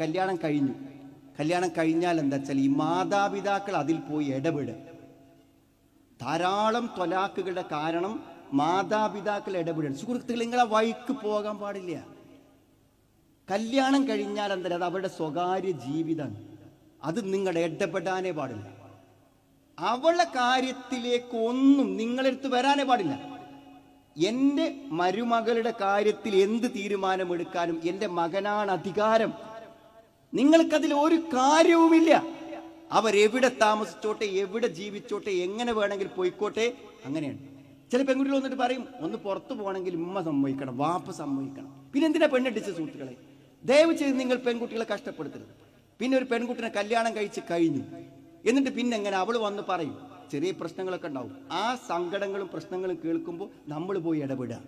കല്യാണം കഴിഞ്ഞു. കല്യാണം കഴിഞ്ഞാൽ എന്താ വെച്ചാൽ ഈ മാതാപിതാക്കൾ അതിൽ പോയി ഇടപെടുക. ധാരാളം തൊലാക്കുകളുടെ കാരണം മാതാപിതാക്കൾ ഇടപെടണം സുഹൃത്തുക്കൾ നിങ്ങളെ വഴിക്ക് പോകാൻ പാടില്ല. കല്യാണം കഴിഞ്ഞാൽ എന്താ അത് അവരുടെ സ്വകാര്യ ജീവിതമാണ്. അത് നിങ്ങളുടെ ഇടപെടാനേ പാടില്ല. അവളെ കാര്യത്തിലേക്ക് ഒന്നും നിങ്ങളെടുത്ത് വരാനേ പാടില്ല. എന്റെ മരുമകളുടെ കാര്യത്തിൽ എന്ത് തീരുമാനമെടുക്കാനും എന്റെ മകനാണ് അധികാരം. നിങ്ങൾക്കതിൽ ഒരു കാര്യവുമില്ല. അവരെവിടെ താമസിച്ചോട്ടെ എവിടെ ജീവിച്ചോട്ടെ എങ്ങനെ വേണമെങ്കിൽ പോയിക്കോട്ടെ അങ്ങനെയാണ്. ചില പെൺകുട്ടികൾ വന്നിട്ട് പറയും ഒന്ന് പുറത്തു പോകണമെങ്കിൽ ഉമ്മ സമ്മതിക്കണം വാപ്പ സമ്മതിക്കണം. പിന്നെ എന്തിനാ പെണ്ണടിച്ച സുഹൃത്തുക്കളെ? ദയവ് ചെയ്ത് നിങ്ങൾ പെൺകുട്ടികളെ കഷ്ടപ്പെടുത്തരുത്. പിന്നെ ഒരു പെൺകുട്ടിനെ കല്യാണം കഴിച്ച് കഴിഞ്ഞു. എന്നിട്ട് പിന്നെ എങ്ങനെ അവൾ വന്ന് പറയും? ചെറിയ പ്രശ്നങ്ങളൊക്കെ ഉണ്ടാവും. ആ സങ്കടങ്ങളും പ്രശ്നങ്ങളും കേൾക്കുമ്പോൾ നമ്മൾ പോയി ഇടപെടുക.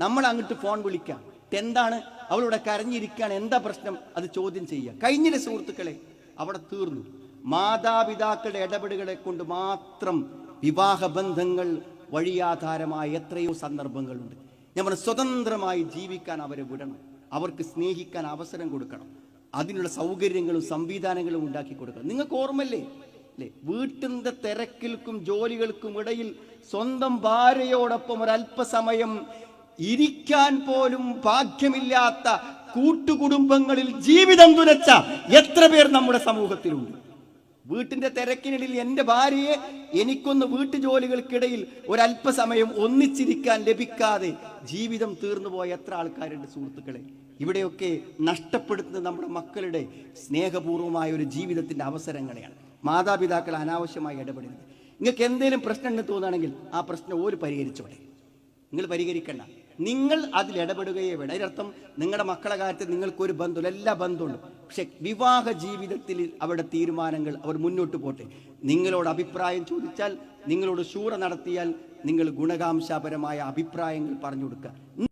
നമ്മൾ അങ്ങോട്ട് ഫോൺ വിളിക്കാം. എന്താണ്? അവളിവിടെ കരഞ്ഞിരിക്കുകയാണ് എന്താ പ്രശ്നം? അത് ചോദ്യം ചെയ്യുക. കഴിഞ്ഞില്ല സുഹൃത്തുക്കളെ? അവിടെ തീർന്നു. മാതാപിതാക്കളുടെ ഇടപെടുകളെ കൊണ്ട് മാത്രം വിവാഹ ബന്ധങ്ങൾ വഴിയാധാരമായ എത്രയോ സന്ദർഭങ്ങളുണ്ട്. നമ്മൾ സ്വതന്ത്രമായി ജീവിക്കാൻ അവരെ വിടണം. അവർക്ക് സ്നേഹിക്കാൻ അവസരം കൊടുക്കണം. അതിനുള്ള സൗകര്യങ്ങളും സംവിധാനങ്ങളും ഉണ്ടാക്കി കൊടുക്കണം. നിങ്ങൾക്ക് ഓർമ്മല്ലേ അല്ലേ? വീട്ടിന്റെ തിരക്കിൽക്കും ജോലികൾക്കും ഇടയിൽ സ്വന്തം ഭാര്യയോടൊപ്പം ഒരല്പസമയം ഇരിക്കാൻ പോലും ഭാഗ്യമില്ലാത്ത കൂട്ടുകുടുംബങ്ങളിൽ ജീവിതം തുലച്ച എത്ര പേർ നമ്മുടെ സമൂഹത്തിലുണ്ട്? വീട്ടിന്റെ തിരക്കിനിടയിൽ എന്റെ ഭാര്യയെ എനിക്കൊന്ന് വീട്ടു വീട്ടുജോലികൾക്കിടയിൽ ഒരല്പസമയം ഒന്നിച്ചിരിക്കാൻ ലഭിക്കാതെ ജീവിതം തീർന്നു പോയ എത്ര ആൾക്കാരുണ്ട് സുഹൃത്തുക്കളെ? ഇവിടെയൊക്കെ നഷ്ടപ്പെടുത്തുന്നത് നമ്മുടെ മക്കളുടെ സ്നേഹപൂർവമായ ഒരു ജീവിതത്തിന്റെ അവസരങ്ങളെയാണ്. മാതാപിതാക്കൾ അനാവശ്യമായി ഇടപെടരുത്. നിങ്ങൾക്ക് എന്തെങ്കിലും പ്രശ്നം ഉണ്ടെന്ന് തോന്നുകയാണെങ്കിൽ ആ പ്രശ്നം ഒരു പരിഹരിച്ചോട്ടെ. നിങ്ങൾ പരിഹരിക്കണ്ട. നിങ്ങൾ അതിൽ ഇടപെടുകയേ വേണം അതിനർത്ഥം നിങ്ങളുടെ മക്കളെ കാര്യത്തിൽ നിങ്ങൾക്കൊരു ബന്ധമില്ല എല്ലാ ബന്ധമുണ്ട് പക്ഷെ വിവാഹ ജീവിതത്തിൽ അവരുടെ തീരുമാനങ്ങൾ അവർ മുന്നോട്ട് പോട്ടെ. നിങ്ങളോട് അഭിപ്രായം ചോദിച്ചാൽ നിങ്ങളോട് ശൂറ നടത്തിയാൽ നിങ്ങൾ ഗുണകാംശാപരമായ അഭിപ്രായങ്ങൾ പറഞ്ഞു കൊടുക്കുക.